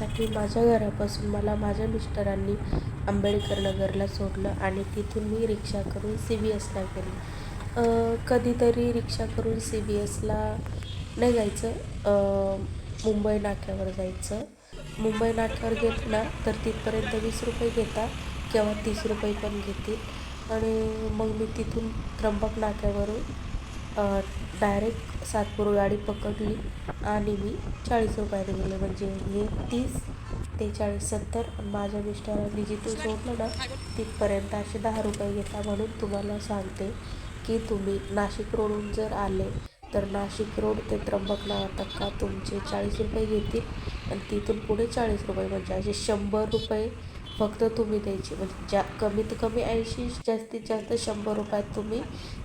जाण्यासाठी माझ्या घरापासून मला माझ्या मिस्टरांनी आंबेडकर नगरला सोडलं आणि तिथून मी रिक्षा करून सी बी एसला गेले. कधीतरी रिक्षा करून सी बी एसला नाही जायचं. मुंबई नाक्यावर जायचं. मुंबई नाक्यावर घेतला ना तर तिथपर्यंत वीस रुपये घेतात किंवा तीस रुपये पण घेतील. आणि मग मी तिथून त्र्यंबक नाक्यावरून डायरेक्ट सातपूर गाडी पकडली आणि मी चाळीस रुपयाने गेले. म्हणजे हे तीस ते चाळीस सत्तर माझ्या मिस्टरांनी जिथून सोडलं ना तिथपर्यंत असे दहा रुपये घेता म्हणून तुम्हाला सांगते की तुम्ही नाशिक रोडहून जर आले तर नाशिक रोड ते त्र्यंबकला टक्का तुमचे चाळीस रुपये घेतील आणि तिथून पुढे चाळीस रुपये म्हणजे असे शंभर रुपये फक्त तुम्ही द्यायची. म्हणजे ज्या कमीत कमी ऐंशी जास्तीत जास्त शंभर रुपयात तुम्ही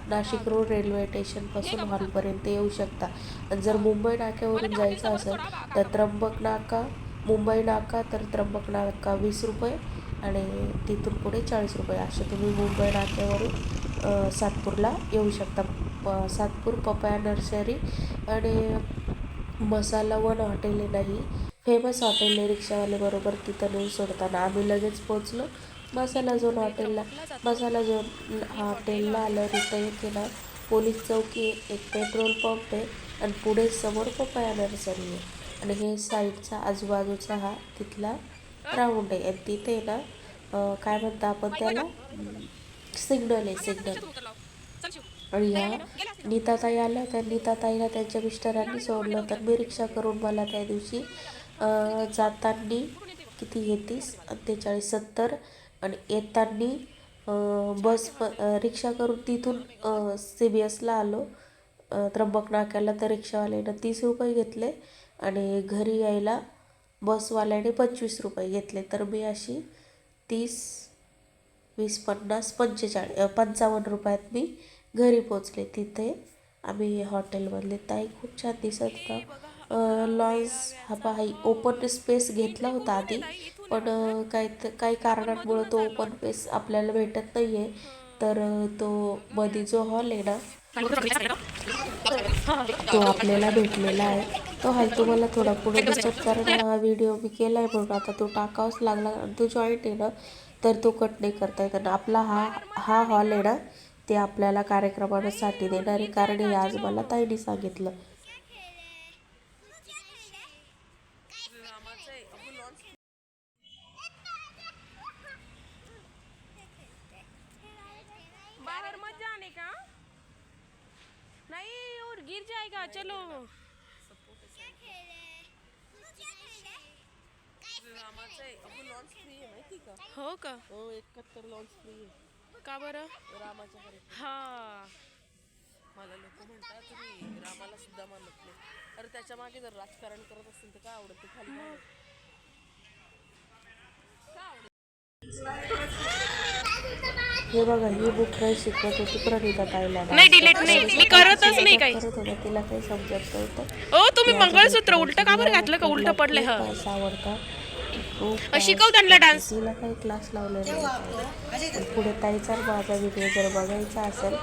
नाशिक रोड रेल्वे स्टेशनपासून हॉलपर्यंत येऊ शकता. आणि जर मुंबई नाक्यावरून जायचं असेल तर त्र्यंबक नाका मुंबई नाका तर त्र्यंबक नाका वीस रुपये आणि तिथून पुढे चाळीस रुपये. असे तुम्ही मुंबई नाक्यावरून सातपूरला येऊ शकता. प सातपूर पपाया नर्सरी आणि मसाला वन हॉटेल नाही. फेमस हॉटेल आहे रिक्षावाले बरोबर तिथं नेऊन सोडताना आम्ही लगेच पोचलो मसाला झोन हॉटेलला मसाला झोन हॉटेलला आलं तिथं येते ना पोलीस चौकी एक पेट्रोल पंप आहे आणि पुढे समोर पपया नर्सरी आहे. आणि हे साईडचा आजूबाजूचा हा तिथला राऊंड आहे. आणि तिथे ना काय म्हणता आपण त्याला? सिग्नल आहे सिग्नल. आणि ह्या नीताताई आल्या त्या नीताताईला त्यांच्या मिस्टरांनी सोडलं. तर मी रिक्षा करून मला त्या दिवशी जाताना किती येतीस अठ्ठेचाळीस सत्तर. आणि येताना बस रिक्षा करून तिथून सी बी एसला आलो. त्र्यंबक नाक्याला तर रिक्षावाल्यानं तीस रुपये घेतले. आणि घरी यायला बसवाल्याने पंचवीस रुपये घेतले. तर मी अशी तीस वीस पन्नास पंचेचाळीस पंचावन्न रुपयात मी घरी पोचले तिथे आम्ही हॉटेलमधले ताई खूप छान दिसत होता. लॉईन्स हा पाही ओपन स्पेस घेतला होता आधी पण काय काही काही कारणांमुळं तो ओपन स्पेस आपल्याला भेटत नाही आहे तर तो मध्ये जो हॉल आहे ना तो आपल्याला भेटलेला आहे. तो हाय तुम्हाला थोडा पुढे दिसत कारण हा व्हिडिओ मी केला आहे म्हणून आता तो टाकावाच लागला. आणि तो जॉईंट आहे ना तर तो कट नाही करता येत. आपला हा हा हॉल आहे ना ते आपल्याला कार्यक्रमासाठी देणार आहे. कारण हे आज मला ताईने सांगितलं. बाहर मत जाने का? नहीं, और गिर जाएगा, चलो। हो का? हो एकाहत्तर लॉन्च फ्री आहे का बरं रामाच्या कार्यक्रम हा मला लोक म्हणतात अरे त्याच्यामागे जर राजकारण करत असतील तर काय आवडत ते खाली घालत. हे बघा ही बुक काय शिकवत होती प्रणिता ताईला. नाही डिलीट नाही. मी करतच नाही काही. करत होता तिला काही समजत नव्हतं ओ तुम्ही मंगळसूत्र उलट का बरं घातलं का? उलट पडले ह. डान्स आवडता. शिकव त्यांना डान्स तिला काही क्लास लावलेला पुढे ताईचा माझा व्हिडिओ जर बघायचा असेल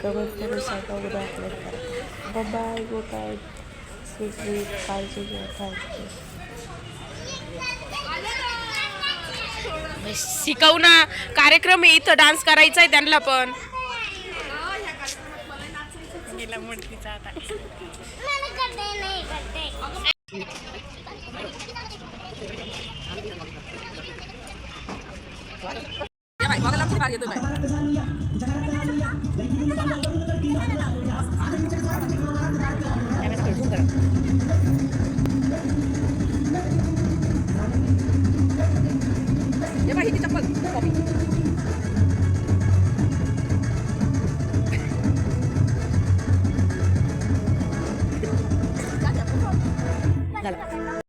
कमेंट करून सांगा उद्या अपलोड करा. Bye good night sweet sweet काळजी शिकव ना. कार्यक्रम आहे इथं डान्स करायचा आहे त्यांना पण. गेला